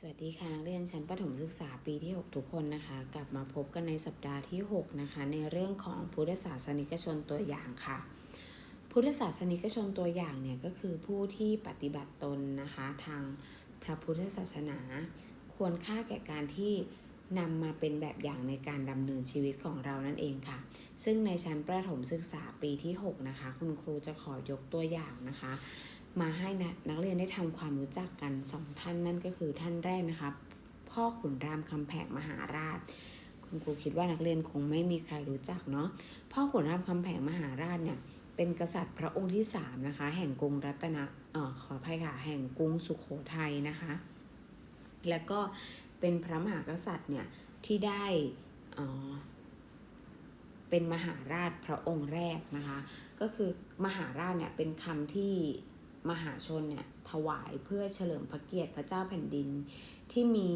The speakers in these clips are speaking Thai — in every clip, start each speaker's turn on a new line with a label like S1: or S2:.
S1: สวัสดีค่ะนักเรียนชั้นประถมศึกษาปีที่ 6 ทุกคนนะคะ กลับมาพบกันในสัปดาห์ที่ 6 นะคะ ในเรื่องของพุทธศาสนิกชนตัวอย่างค่ะ พุทธศาสนิกชนตัวอย่างเนี่ยก็คือผู้ที่ปฏิบัติตนนะคะ ทางพระพุทธศาสนา ควรค่าแก่การที่นำมาเป็นแบบอย่างในการดำเนินชีวิตของเรานั่นเองค่ะ ซึ่งในชั้นประถมศึกษาปีที่ 6 นะคะ คุณครูจะขอยกตัวอย่างนะคะ มาให้นะนักเรียนได้ทำความรู้จักกันสองท่านนั่นก็คือท่านแรกนะคะพ่อขุนรามคำแผงมหาราช คุณครูคิดว่านักเรียนคงไม่มีใครรู้จักเนาะพ่อขุนรามคำแผงมหาราชเนี่ยเป็นกษัตริย์พระองค์ที่สามนะคะแห่งกรุงรัตนเอ่อขออภัยค่ะแห่งกรุงสุโขทัยนะคะ แล้วก็เป็นพระมหากษัตริย์เนี่ยที่ได้เป็นมหาราชพระองค์แรกนะคะ ก็คือมหาราชเนี่ยเป็นคำที่ มหาชนเนี่ยถวายเพื่อเฉลิมพระเกียรติพระเจ้าแผ่นดิน ที่มี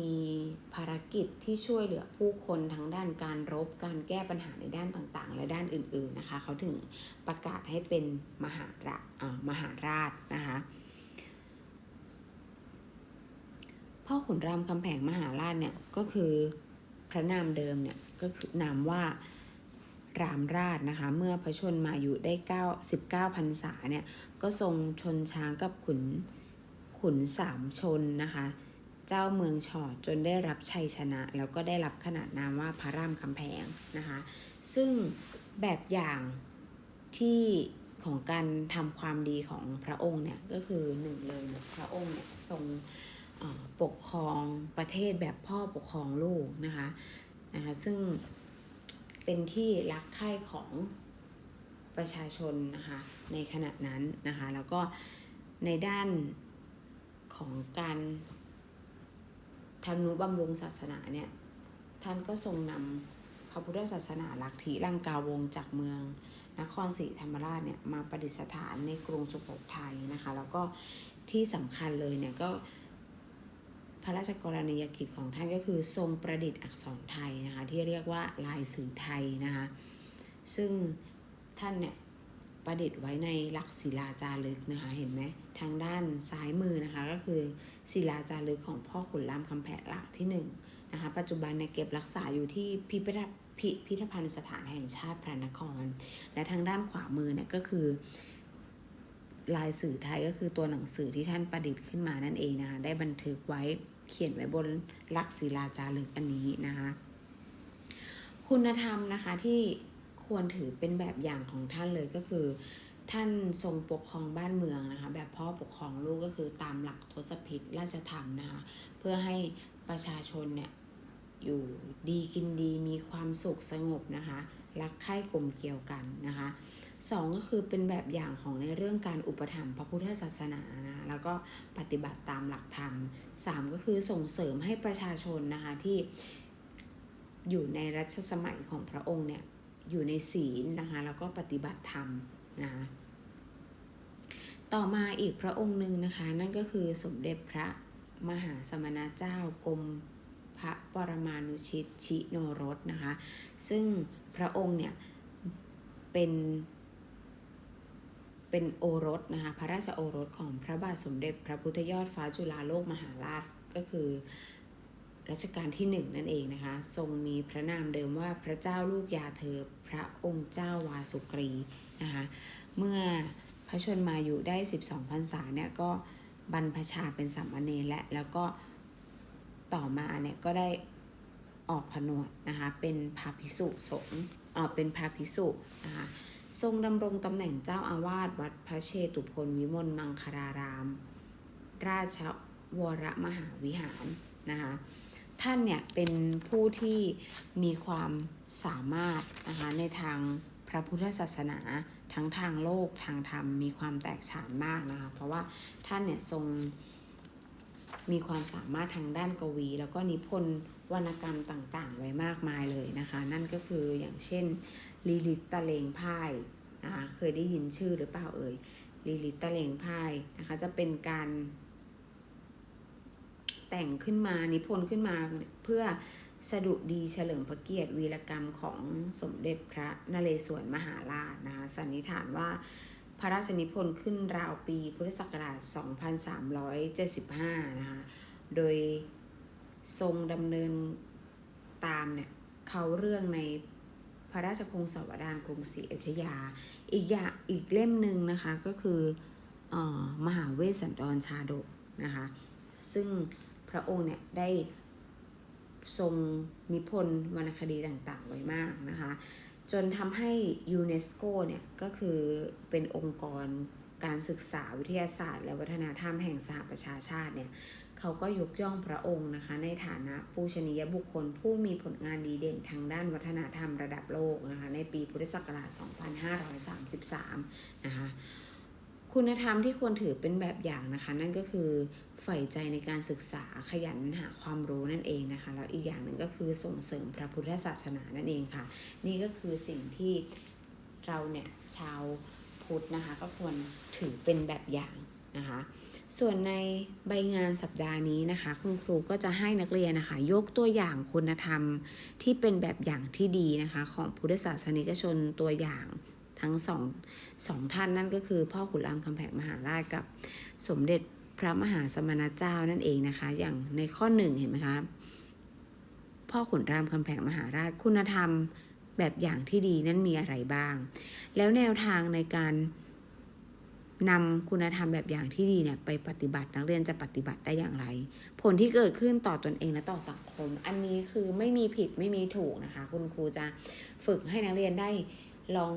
S1: ภารกิจที่ช่วยเหลือผู้คนทั้งด้านการรบการแก้ปัญหาในด้านต่างๆ และด้านอื่นๆนะคะ เขาถึงประกาศให้เป็นมหาราชอ่ามหาราชนะคะพ่อขุนรามคำแผงมหาราชเนี่ยก็คือพระนามเดิมเนี่ยก็คือนามว่า รามราชนะคะ เมื่อพระชนมายุได้9 19พรรษาเนี่ย ก็ทรงชนช้างกับขุนขุนสามชนนะคะ เจ้าเมืองฉอดจนได้รับชัยชนะ แล้วก็ได้รับขนานนามว่าพระรามคำแพงนะคะ ซึ่งแบบอย่างที่ของการทำความดีของพระองค์เนี่ยก็คือหนึ่งเลยพระองค์เนี่ยทรงปกครองประเทศแบบพ่อปกครองลูกนะคะนะคะซึ่ง เป็นที่รักใคร่ของประชาชนนะคะในขณะนั้นนะคะ แล้วก็ในด้านของการทำนุบำรุงศาสนาเนี่ยท่านก็ทรงนำพระพุทธศาสนาลัทธิลังกาวงจากเมือง นครศรีธรรมราชเนี่ยมาประดิษฐานในกรุงสุโขทัยนะคะ แล้วก็ที่สำคัญเลยเนี่ยก็ พระราชกรณียกิจของท่านก็คือทรงประดิษฐ์อักษรไทยนะคะที่เรียกว่าลายสื่อไทยนะคะซึ่งท่านเนี่ยประดิษฐ์ไว้ในหลักศิลาจารึกนะคะเห็นไหมทางด้านซ้ายมือนะคะก็คือศิลาจารึกของพ่อขุนรามคำแผงหลักที่หนึ่งนะคะปัจจุบันเนี่ยเก็บรักษาอยู่ที่พิพิธพิพิธภัณฑ์สถานแห่งชาติพระนคร และทางด้านขวามือเนี่ยก็คือ ลายสื่อไทยก็คือตัวหนังสือที่ท่านประดิษฐ์ขึ้นมานั่นเองนะคะ ได้บันทึกไว้เขียนไว้บนลักศิลาจารึกอันนี้นะคะ คุณธรรมนะคะที่ควรถือเป็นแบบอย่างของท่านเลยก็คือ ท่านทรงปกครองบ้านเมืองนะคะ แบบพ่อปกครองลูกก็คือตามหลักทศพิธราชธรรมนะคะเพื่อให้ประชาชนเนี่ยอยู่ดีกินดีมีความสุขสงบนะคะ รักใคร่กลมเกลียวกันนะคะ สองก็คือเป็นแบบอย่างของในเรื่องการอุปถัมภ์พระพุทธศาสนานะแล้วก็ปฏิบัติตามหลักธรรมสามก็คือส่งเสริมให้ประชาชนนะคะที่อยู่ในรัชสมัยของพระองค์เนี่ยอยู่ในศีลนะคะแล้วก็ปฏิบัติธรรมนะคะต่อมาอีกพระองค์หนึ่งนะคะ นั่นก็คือสมเด็จพระมหาสมณเจ้ากรมพระปรมานุชิตชิโนรสนะคะ ซึ่งพระองค์เนี่ยเป็น เป็นโอรสนะคะพระราชโอรสของพระบาทสมเด็จพระพุทธยอดฟ้าจุฬาโลกมหาราชก็คือรัชกาลที่หนึ่งนั่นเองนะคะ ทรงมีพระนามเดิมว่าพระเจ้าลูกยาเธอพระองค์เจ้าวาสุกรีนะคะเมื่อพระชนมายุได้ 12พรรษาเนี่ยก็บรรพชาเป็นสามเณรและแล้วก็ต่อมาเนี่ยก็ได้ออกผนวดนะคะเป็นพระภิกษุสงฆ์เออเป็นพระภิกษุนะคะ ทรงดำรงตำแหน่งเจ้าอาวาสวัดพระเชตุพนวิมลมังคาราราม ราชวรมหาวิหารนะคะท่านเนี่ยเป็นผู้ที่มีความสามารถนะคะในทางพระพุทธศาสนาทั้งทางโลกทางธรรมมีความแตกฉานมากนะคะเพราะว่าท่านเนี่ยทรง มีความสามารถทางด้านกวี แล้วก็นิพนธ์วรรณกรรมต่างๆ ไว้มากมายเลยนะคะ นั่นก็คืออย่างเช่นลิลิตตะเลงพ่ายนะคะเคยได้ยินชื่อหรือเปล่าเอ่ยลิลิตตะเลงพ่ายนะคะจะเป็นการแต่งขึ้นมานิพนธ์ขึ้นมาเพื่อสดุดีเฉลิมพระเกียรติวีรกรรมของสมเด็จพระนเรศวรมหาราชนะคะสันนิษฐานว่า พระราชนิพนธ์ขึ้นราวปีพุทธศักราช 2375 นะคะ โดยทรงดำเนินตามเนี่ยเขาเรื่องในพระราชพงศาวดารกรุงศรีอยุธยา อีกอย่างอีกเล่มหนึ่งนะคะก็คือออมหาเวสสันดรชาดกนะคะ ซึ่งพระองค์เนี่ยได้ทรงนิพนธ์วรรณคดีต่างๆ ไว้มากนะคะ จนทำให้ยูเนสโกเนี่ยก็คือเป็นองค์กรการศึกษาวิทยาศาสตร์ และวัฒนธรรมแห่งสหประชาชาติเนี่ยเขาก็ยกย่องพระองค์นะคะ ในฐานะผู้ชนียบุคคลผู้มีผลงานดีเด่นทางด้านวัฒนธรรมระดับโลกนะคะ ในปีพุทธศักราช 2533 นะคะ คุณธรรมที่ควรถือเป็นแบบอย่างนะคะ นั่นก็คือใฝ่ใจในการศึกษาขยันหาความรู้นั่นเองนะคะแล้วอีกอย่างหนึ่งก็คือส่งเสริมพระพุทธศาสนานั่นเองค่ะ นี่ก็คือสิ่งที่เราเนี่ยชาวพุทธนะคะ ก็ควรถือเป็นแบบอย่างนะคะ ส่วนในใบงานสัปดาห์นี้นะคะ คุณครูก็จะให้นักเรียนนะคะ ยกตัวอย่างคุณธรรมที่เป็นแบบอย่างที่ดีนะคะ ของพุทธศาสนิกชนตัวอย่าง ทั้งสองสองท่านนั่นก็คือ พ่อขุนรามคำแหงมหาราชกับสมเด็จพระมหาสมณเจ้านั่นเองนะคะ อย่างในข้อหนึ่งเห็นไหมคะพ่อขุนรามคำแหงมหาราชคุณธรรมแบบอย่างที่ดีนั้นมีอะไรบ้าง แล้วแนวทางในการนำคุณธรรมแบบอย่างที่ดีเนี่ยไปปฏิบัตินักเรียนจะปฏิบัติได้อย่างไร ผลที่เกิดขึ้นต่อตอนเองและต่อสังคม อันนี้คือไม่มีผิดไม่มีถูกนะคะ คุณครูจะฝึกให้นักเรียนได้ลอง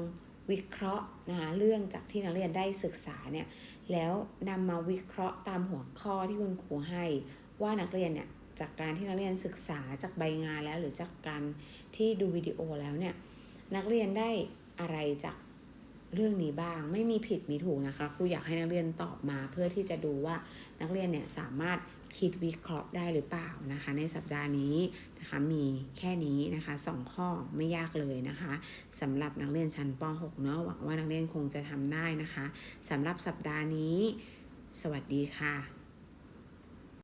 S1: วิเคราะห์นะคะเรื่องจากที่นักเรียนได้ศึกษาเนี่ยแล้วนำมาวิเคราะห์ตามหัวข้อที่คุณครูให้ ว่านักเรียนเนี่ยจากการที่นักเรียนศึกษาจากใบงานแล้ว หรือจากการที่ดูวิดีโอแล้วเนี่ยนักเรียนได้อะไรจาก เรื่องนี้บ้างไม่มีผิดมีถูกนะคะครูอยากให้นักเรียนตอบมาเพื่อที่จะดูว่านักเรียนเนี่ยสามารถคิดวิเคราะห์ได้หรือเปล่านะคะ ในสัปดาห์นี้นะคะมีแค่นี้นะคะสองข้อไม่ยากเลยนะคะสำหรับนักเรียนชั้นป .6 เนาะหวังว่านักเรียนคงจะทำได้นะคะสำหรับสัปดาห์นี้ สวัสดีค่ะ